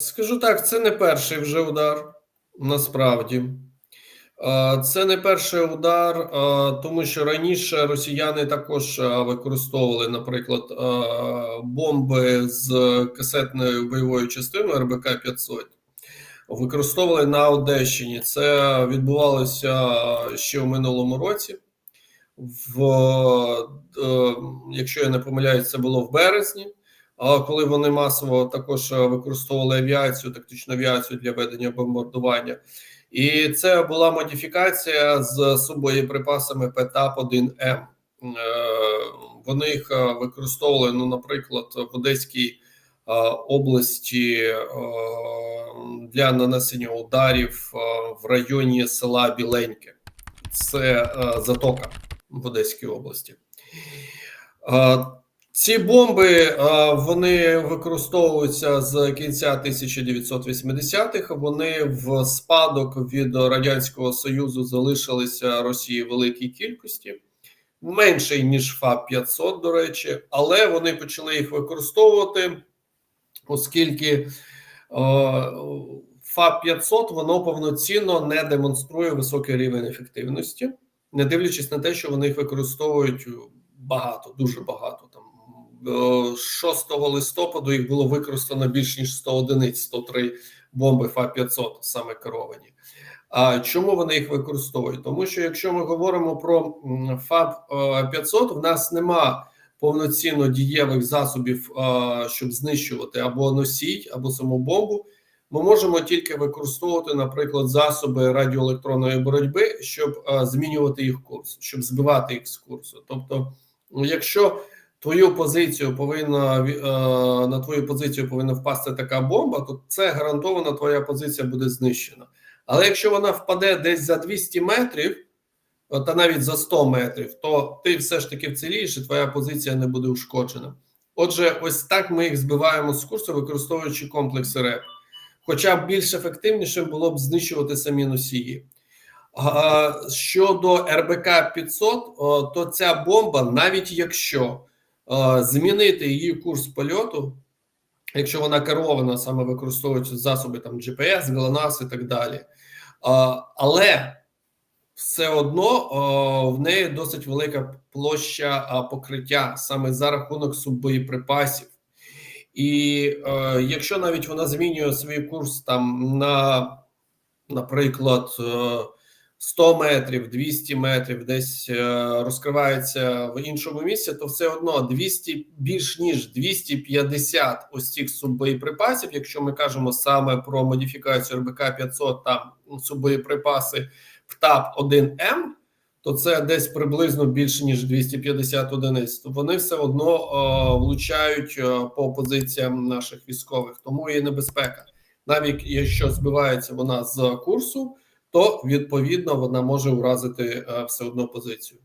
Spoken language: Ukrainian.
Скажу так, це не перший вже удар, насправді. Це не перший удар, тому що раніше росіяни також використовували, наприклад, бомби з касетною бойовою частиною РБК 500. Використовували на Одещині. Це відбувалося ще в минулому році. В, е, якщо я не помиляюсь, це було в березні. Коли вони масово також е, використовували авіацію, тактичну авіацію для ведення бомбардування, і це була модифікація з субоєприпасами ПТАП-1М. Е, Вони їх е, використовували, ну, наприклад, в Одеській області для нанесення ударів в районі села Біленьке. Це затока в Одеській області. Ці бомби е, вони використовуються з кінця 1980-х. Вони в спадок від радянського союзу залишилися Росії великій кількості, менший ніж ФАП 500 до речі, але вони почали їх використовувати, оскільки е, ФАП 500 воно повноцінно не демонструє високий рівень ефективності, не дивлячись на те, що вони їх використовують багато, дуже багато. 6 листопаду їх було використано більш ніж 100 одиниць, 103 бомби ФА-500, саме керовані. А чому вони їх використовують? Тому що якщо ми говоримо про ФАБ-500, в нас нема повноцінно дієвих засобів, щоб знищувати або носій, або саму бомбу. Ми можемо тільки використовувати, наприклад, засоби радіоелектронної боротьби, щоб змінювати їх курс, щоб збивати їх з курсу. Тобто, якщо твою позицію повинна на твою позицію повинна впасти така бомба, то це гарантовано твоя позиція буде знищена. Але якщо вона впаде десь за 200 метрів, та навіть за 100 метрів, то ти все ж таки вцілієш, і твоя позиція не буде ушкоджена. Отже, ось так ми їх збиваємо з курсу, використовуючи комплекси РЕП. Хоча більш ефективнішим було б знищувати самі носії. Щодо РБК 500, то ця бомба, навіть якщо змінити її курс польоту, якщо вона керована, саме використовуючи засоби там GPS, GLONASS і так далі. Але все одно в неї досить велика площа покриття саме за рахунок суббоєприпасів. І е, якщо навіть вона змінює свій курс там на, наприклад, 100 метрів, 200 метрів, десь е, розкривається в іншому місці, то все одно 200, більш ніж 250 ось цих суббоєприпасів, якщо ми кажемо саме про модифікацію РБК 500 там суббоєприпаси ПТАП 1М, то це десь приблизно більше ніж 250 одиниць. То вони все одно е, влучають е, по позиціям наших військових, тому є небезпека. Навіть якщо збивається вона з курсу, то відповідно вона може уразити е, все одно позицію.